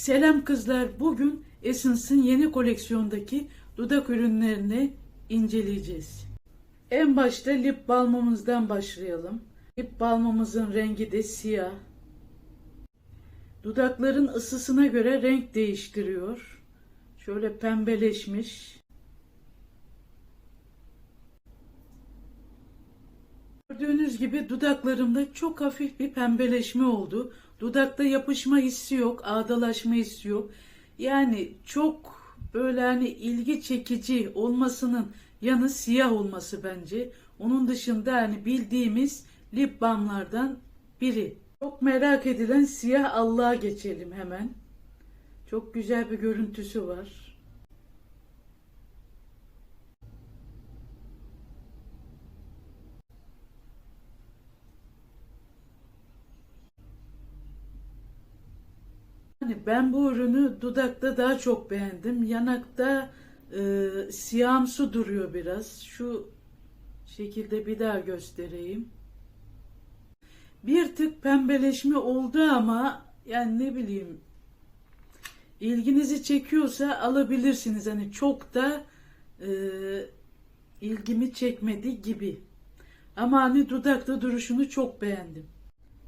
Selam kızlar. Bugün Essence'ın yeni koleksiyondaki dudak ürünlerini inceleyeceğiz. En başta lip balmımızdan başlayalım. Lip balmımızın rengi de siyah. Dudakların ısısına göre renk değiştiriyor. Şöyle pembeleşmiş. Gördüğünüz gibi dudaklarımda çok hafif bir pembeleşme oldu. Dudakta yapışma hissi yok, ağdalaşma hissi yok. Yani çok böyle hani ilgi çekici olmasının yanı siyah olması bence. Onun dışında hani bildiğimiz lip balmlardan biri. Çok merak edilen siyah Allah'a geçelim hemen. Çok güzel bir görüntüsü var. Yani ben bu ürünü dudakta daha çok beğendim. Yanakta e, siyahımsı duruyor biraz. Şu şekilde bir daha göstereyim. Bir tık pembeleşme oldu ama yani ne bileyim ilginizi çekiyorsa alabilirsiniz. Hani çok da e, ilgimi çekmedi gibi. Ama hani dudakta duruşunu çok beğendim.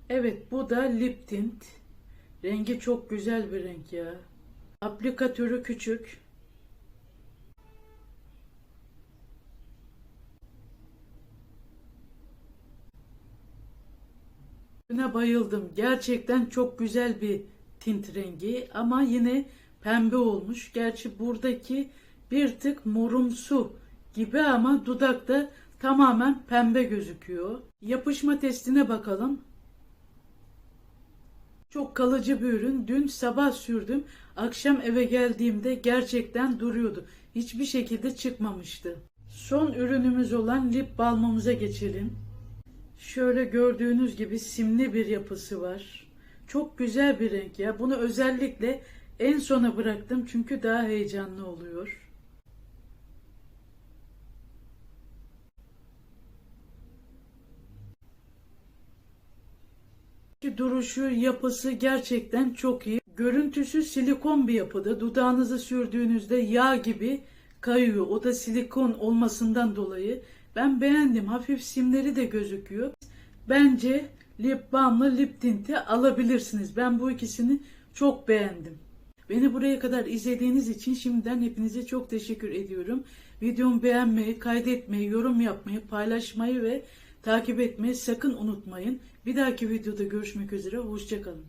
Evet bu da lip tint. Rengi çok güzel bir renk ya. Aplikatörü küçük. Buna bayıldım. Gerçekten çok güzel bir tint rengi ama yine pembe olmuş. Gerçi buradaki bir tık morumsu gibi ama dudakta tamamen pembe gözüküyor. Yapışma testine bakalım. Çok kalıcı bir ürün. Dün sabah sürdüm. Akşam eve geldiğimde gerçekten duruyordu. Hiçbir şekilde çıkmamıştı. Son ürünümüz olan lip balmımıza geçelim. Şöyle gördüğünüz gibi simli bir yapısı var. Çok güzel bir renk ya. Bunu özellikle en sona bıraktım çünkü daha heyecanlı oluyor. Duruşu, yapısı gerçekten çok iyi. Görüntüsü silikon bir yapıda. Dudağınızı sürdüğünüzde yağ gibi kayıyor. O da silikon olmasından dolayı. Ben beğendim. Hafif simleri de gözüküyor. Bence lip balmla lip tinti alabilirsiniz. Ben bu ikisini çok beğendim. Beni buraya kadar izlediğiniz için şimdiden hepinize çok teşekkür ediyorum. Videomu beğenmeyi, kaydetmeyi, yorum yapmayı, paylaşmayı ve takip etmeyi sakın unutmayın. Bir dahaki videoda görüşmek üzere. Hoşçakalın.